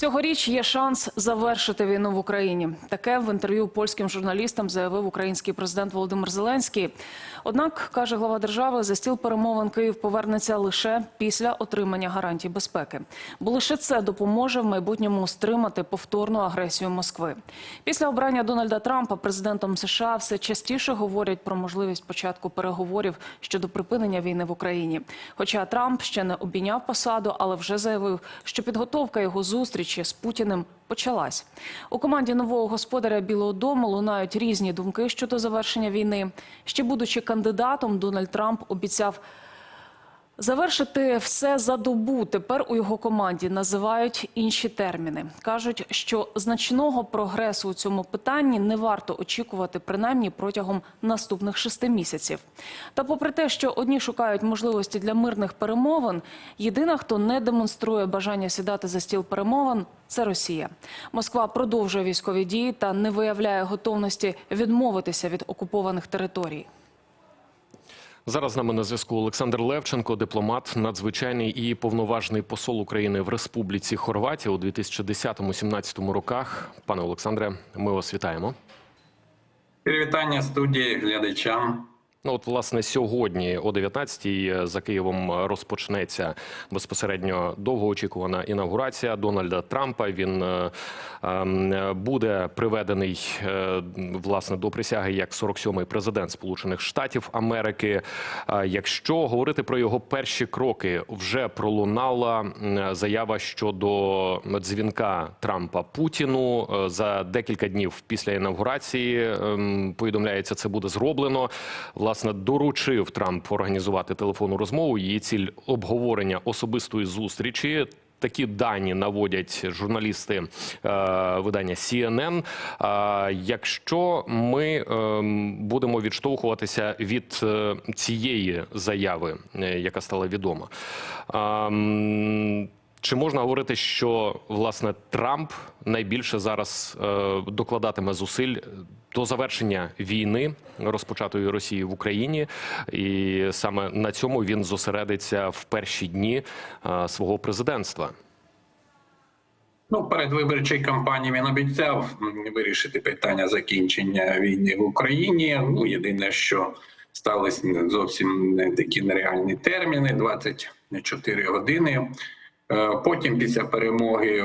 Цьогоріч є шанс завершити війну в Україні. Таке в інтерв'ю польським журналістам заявив український президент Володимир Зеленський. Однак, каже глава держави, за стіл перемовин Київ повернеться лише після отримання гарантій безпеки, бо лише це допоможе в майбутньому стримати повторну агресію Москви. Після обрання Дональда Трампа президентом США все частіше говорять про можливість початку переговорів щодо припинення війни в Україні. Хоча Трамп ще не обійняв посаду, але вже заявив, що підготовка його зустрічі з Путіним почалась. У команді нового господаря Білого Дому лунають різні думки щодо завершення війни. Ще будучи кандидатом, Дональд Трамп обіцяв Завершити все за добу тепер у його команді називають інші терміни. кажуть, що значного прогресу у цьому питанні не варто очікувати принаймні протягом наступних шести місяців. Та, попри те, що одні шукають можливості для мирних перемовин, єдина, хто не демонструє бажання сідати за стіл перемовин, це Росія. Москва продовжує військові дії та не виявляє готовності відмовитися від окупованих територій. Зараз з нами на зв'язку Олександр Левченко, дипломат, надзвичайний і повноважний посол України в Республіці Хорватія у 2010-17 роках. Пане Олександре, ми вас вітаємо. Привітання студії глядачам. Ну, от, власне, сьогодні о 19-й за Києвом розпочнеться безпосередньо довгоочікувана інаугурація Дональда Трампа. Він е, е, буде приведений е, власне до присяги як 47-й президент Сполучених Штатів Америки. Е, якщо говорити про його перші кроки, вже пролунала заява щодо дзвінка Трампа Путіну Е, за декілька днів після інаугурації. ем, Повідомляється, це буде зроблено. Власне, доручив Трамп організувати телефонну розмову. Її ціль обговорення особистої зустрічі. Такі дані наводять журналісти е, видання CNN. Е, якщо ми е, будемо відштовхуватися від е, цієї заяви, е, яка стала відома, е, чи можна говорити, що власне Трамп найбільше зараз е, докладатиме зусиль до завершення війни, розпочатої Росії в Україні, і саме на цьому він зосередиться в перші дні е, свого президентства? Ну, перед виборчою кампанією він обіцяв вирішити питання закінчення війни в Україні. Ну, єдине, що сталися зовсім не такі нереальні терміни 24 години. Е, Потім, після перемоги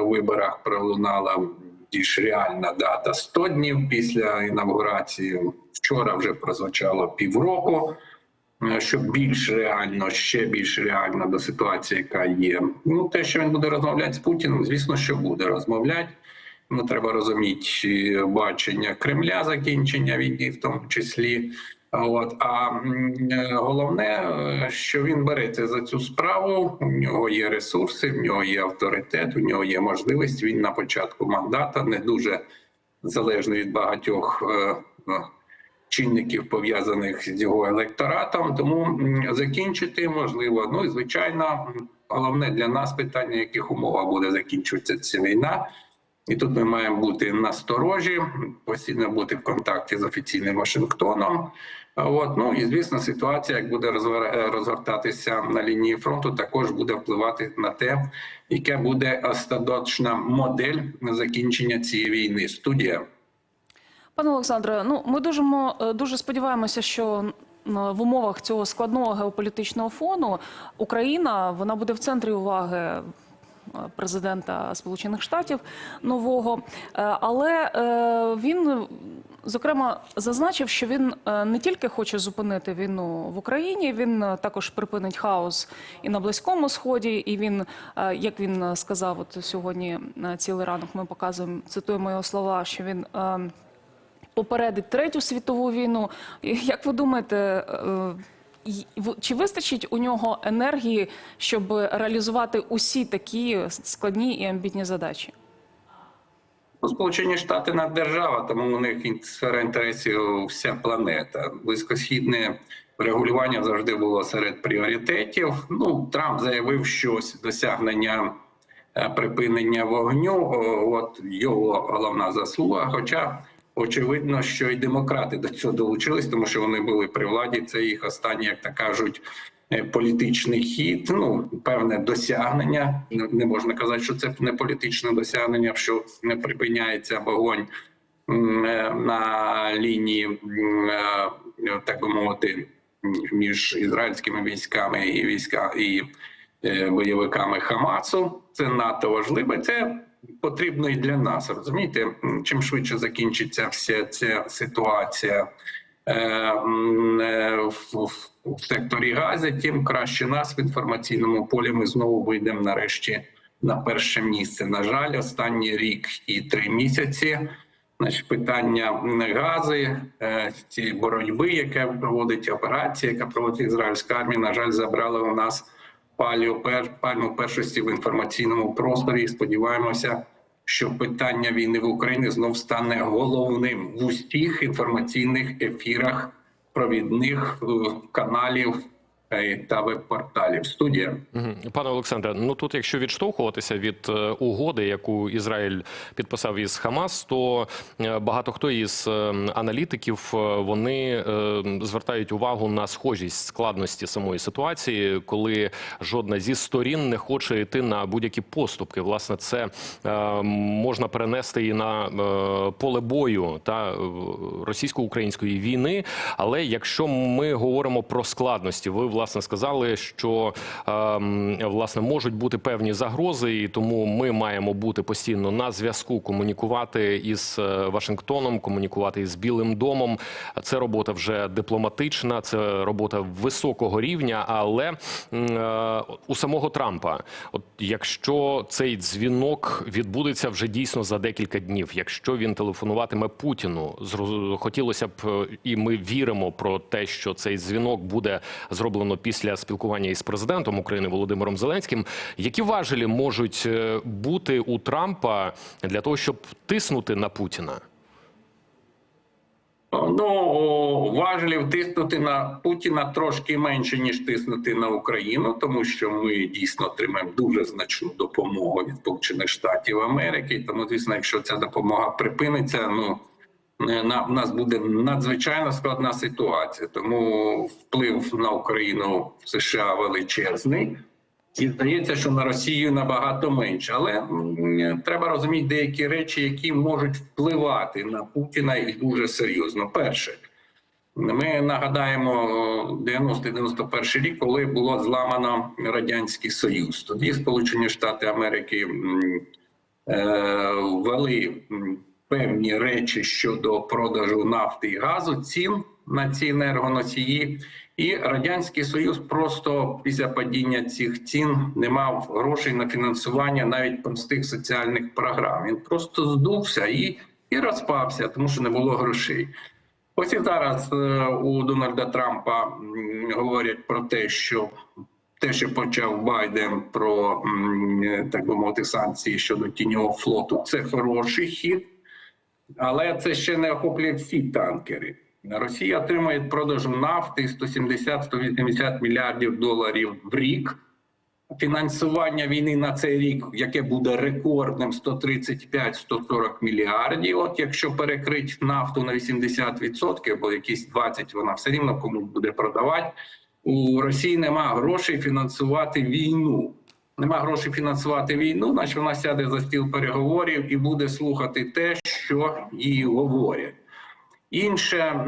у виборах, пролунала більш реальна дата 100 днів після інавгурації. Вчора вже прозвучало півроку. Е, щоб більш реально, ще більш реально до ситуації, яка є. Ну, те, що він буде розмовляти з Путіним, звісно, що буде розмовляти. Ну, треба розуміти е, бачення Кремля, закінчення війни, в тому числі. От а е, головне, е, що він береться за цю справу. У нього є ресурси, в нього є авторитет, у нього є можливість. Він на початку мандата не дуже залежний від багатьох е, чинників пов'язаних з його електоратом. Тому закінчити можливо. Ну і звичайно, головне для нас питання, яких умовах буде закінчуватися ця війна. І тут ми маємо бути насторожі, постійно бути в контакті з офіційним Вашингтоном. От ну і звісно, ситуація, як буде розгортатися на лінії фронту, також буде впливати на те, яка буде остаточна модель закінчення цієї війни. Студія. Пане Олександре, ну ми дуже дуже сподіваємося, що в умовах цього складного геополітичного фону Україна вона буде в центрі уваги. Президента Сполучених Штатів нового, Е, але е, він зокрема зазначив, що він е, не тільки хоче зупинити війну в Україні, він також припинить хаос і на близькому сході. І він, як він сказав, от сьогодні цілий ранок ми показуємо, цитуємо його слова, що він. попередить третю світову війну. Як ви думаєте, чи вистачить у нього енергії, щоб реалізувати усі такі складні і амбітні задачі? Ну, Сполучені Штати наддержава, тому у них сфера інтересів вся планета. Близькосхідне регулювання завжди було серед пріоритетів. Ну, Трамп заявив, що ось досягнення е, припинення вогню, от його головна заслуга. Хоча очевидно, що і демократи до цього долучились, тому що вони були при владі. Це їх останні, як то кажуть, е, політичний хід, ну певне досягнення. Не- можна казати, що це не політичне досягнення, що не припиняється вогонь е, на лінії, е, так би мовити, між ізраїльськими військами і війська і бойовиками Хамасу. Це надто важливо. Це потрібно і для нас. Розумієте, чим швидше закінчиться вся ця ситуація. е, е, В, секторі Гази, тим краще нас в інформаційному полі. Ми знову вийдемо нарешті на перше місце. На жаль, останній рік і три місяці. Значить, питання гази, е, цієї боротьби, яка проводить операція, яка проводить ізраїльська армія, на жаль, забрала у нас пальму першості в інформаційному просторі. Сподіваємося, що питання війни в Україні знов стане головним в усіх інформаційних ефірах провідних е, каналів та веб-порталів. Студія. Пане Олександре, ну тут, якщо відштовхуватися від е, угоди, яку Ізраїль підписав із Хамас, то е, багато хто із е, аналітиків е, вони е, звертають увагу на схожість складності самої ситуації, коли жодна зі сторін не хоче йти на будь-які поступки. Власне, це е, можна перенести і на е, поле бою та е, російсько-української війни. Але якщо ми говоримо про складності, ви власне сказали, що ем, власне можуть бути певні загрози, і тому ми маємо бути постійно на зв'язку, комунікувати із е, Вашингтоном, комунікувати із Білим домом. Це робота вже дипломатична, це робота високого рівня. Але е, у самого Трампа, от якщо цей дзвінок відбудеться вже дійсно за декілька днів, якщо він телефонуватиме Путіну, хотілося б, е, і ми віримо про те, що цей дзвінок буде зроблено після спілкування із президентом України Володимиром Зеленським. Які важелі можуть е, бути у Трампа для того, щоб тиснути на Путіна? Ну важелів тиснути на Путіна трошки менше ніж тиснути на Україну, тому що ми дійсно отримаємо дуже значну допомогу від Сполучених Штатів Америки. Тому, звісно, якщо ця допомога припиниться, ну на в нас буде надзвичайно складна ситуація. Тому вплив на Україну в США величезний. І здається, що на Росію набагато менше, але треба розуміти деякі речі, які можуть впливати на Путіна і дуже серйозно. Перше, ми нагадаємо 90-91 рік, коли було зламано радянський союз. Тоді Сполучені Штати Америки е, ввели певні речі щодо продажу нафти і газу, цін на ці енергоносії. І радянський союз просто після падіння цих цін не мав грошей на фінансування навіть простих соціальних програм. Він просто здувся і, і розпався, тому що не було грошей. Ось і зараз е, у Дональда Трампа говорять про те, що те, що почав Байден про е, так би мовити санкції щодо тіньового флоту, це хороший хід, але це ще не охоплює всі танкери. Росія отримує продажу нафти 170-180 мільярдів доларів в рік. Фінансування війни на цей рік, яке буде рекордним 135-140 мільярдів. От якщо перекрити нафту на 80%, або якісь 20%, вона все рівно комусь буде продавати. У Росії нема грошей фінансувати війну. Нема грошей фінансувати війну, значить вона сяде за стіл переговорів і буде слухати те, що і говорять. Інша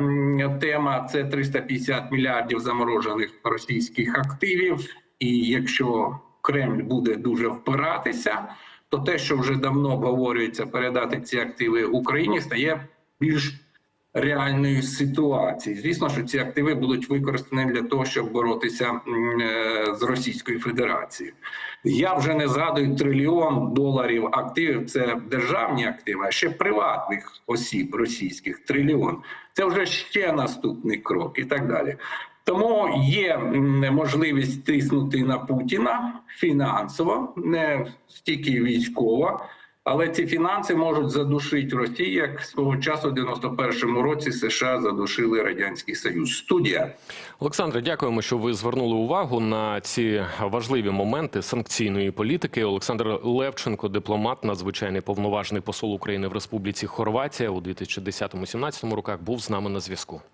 тема це 350 мільярдів заморожених російських активів. І якщо Кремль буде дуже впиратися, то те, що вже давно обговорюється передати ці активи Україні, стає більш реальною ситуацією. Звісно, що ці активи будуть використані для того, щоб боротися е, з Російською Федерацією. Я вже не згадую трильйон доларів активів. Це державні активи, а ще приватних осіб російських трильйон. Це вже ще наступний крок і так далі. Тому є можливість тиснути на Путіна фінансово, не стільки військово, але ці фінанси можуть задушити Росію, як свого часу в 91-му році США задушили радянський Союз. Студія. Олександре, дякуємо, що ви звернули увагу на ці важливі моменти санкційної політики. Олександр Левченко, дипломат, надзвичайний повноважний посол України в Республіці Хорватія у 2010-2017 роках, був з нами на зв'язку.